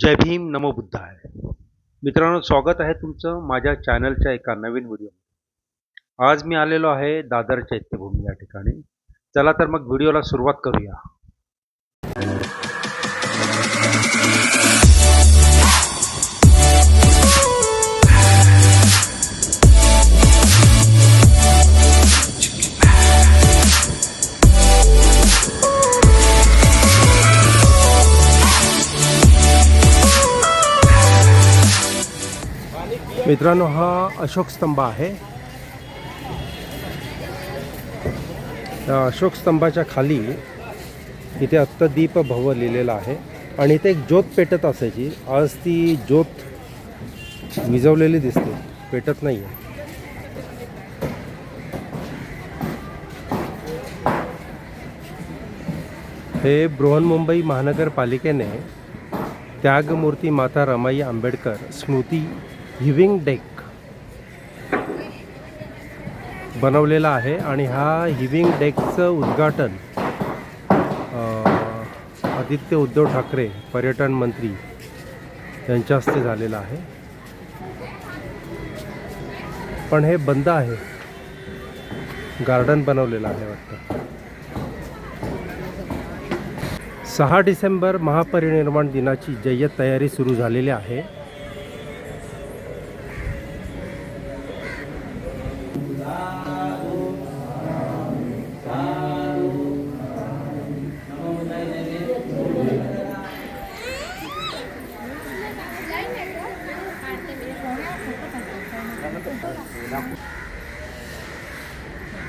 जय भीम नमो बुद्धाय. मित्रांनो स्वागत आहे तुमचं माझ्या चॅनलच्या एका नवीन व्हिडिओ आज मी आलेलो आहे दादर चैत्यभूमी या ठिकाणी. चला तर मग व्हिडिओला सुरुवात करूया. मित्रांनो हा अशोक स्तंभ आहे. त्या अशोक स्तंभाच्या खाली इथे अत्तदीप भव लिहिलेला आहे आणि इथे एक ज्योत पेटत असायची. आज ती ज्योत विजवलेली दिसते. पेटत नाही आहे हे बृहन्मुंबई महानगरपालिकेने त्यागमूर्ती माता रमाई आंबेडकर स्मृती हिविंग डेक बनवलेला आहे आणि हा हिविंग डेकचं उद्घाटन आदित्य उद्धव ठाकरे पर्यटन मंत्री यांच्या हस्ते झालेलं आहे. पण हे बंद आहे. गार्डन बनवलेलं आहे वाटतं. सहा डिसेंबर महापरिनिर्माण दिनाची जय्यत तयारी सुरू झालेली आहे.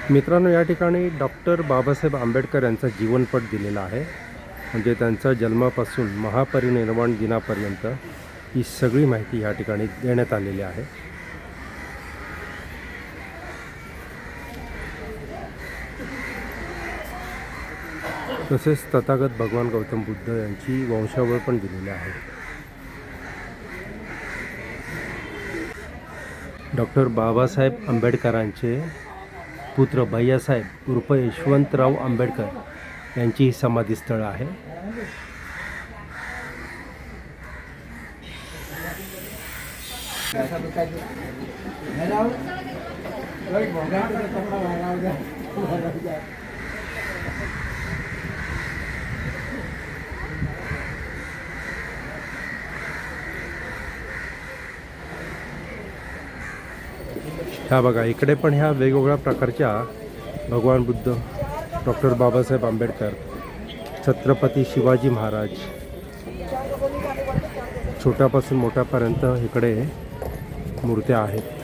मित्रांनो या ठिकाणी डॉक्टर बाबासाहेब आंबेडकर यांचा जीवनपट दिलेला आहे. म्हणजे त्यांचा जन्मापासून महापरिनिर्वाण दिनापर्यंत ही सगळी माहिती या ठिकाणी देण्यात आलेली आहे. तसेच तथागत भगवान गौतम बुद्ध यांची वंशावळ पण दिलेली आहे. डॉक्टर बाबासाहेब आंबेडकरांचे पुत्र भैयासाहेब उर्फ यशवंतराव आंबेडकर यांची ही समाधीस्थळं आहे ह्या बघा इकडे पण ह्या वेगवेगळ्या प्रकारच्या भगवान बुद्ध डॉक्टर बाबासाहेब आंबेडकर छत्रपती शिवाजी महाराज छोट्यापासून मोठ्यापर्यंत इकडे मूर्त्या आहेत.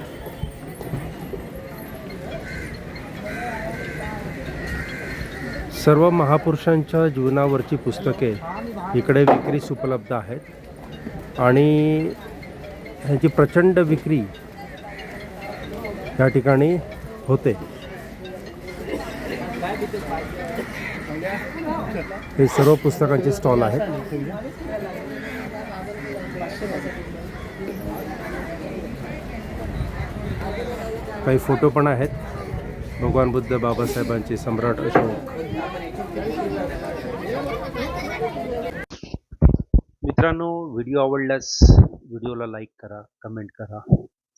सर्व महापुरुषांच्या जीवनावरची पुस्तके इकडे विक्रीस उपलब्ध आहेत. आणि ह्यांची प्रचंड विक्री त्या ठिकाणी होते. हे सर्व पुस्तकांचे स्टॉल आहेत. काही फोटो पण आहेत. भगवान बुद्ध बाबासाहेबांचे सम्राट अशोक. मित्रांनो व्हिडिओ आवडल्यास व्हिडिओला लाईक करा कमेंट करा.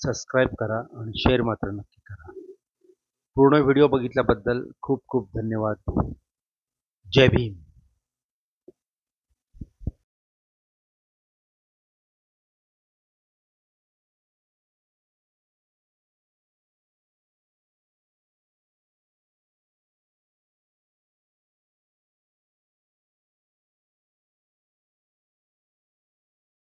सबस्क्राईब करा आणि शेअर मात्र नक्की करा. पूर्ण व्हिडिओ बघितल्याबद्दल खूप खूप धन्यवाद. जय भीम.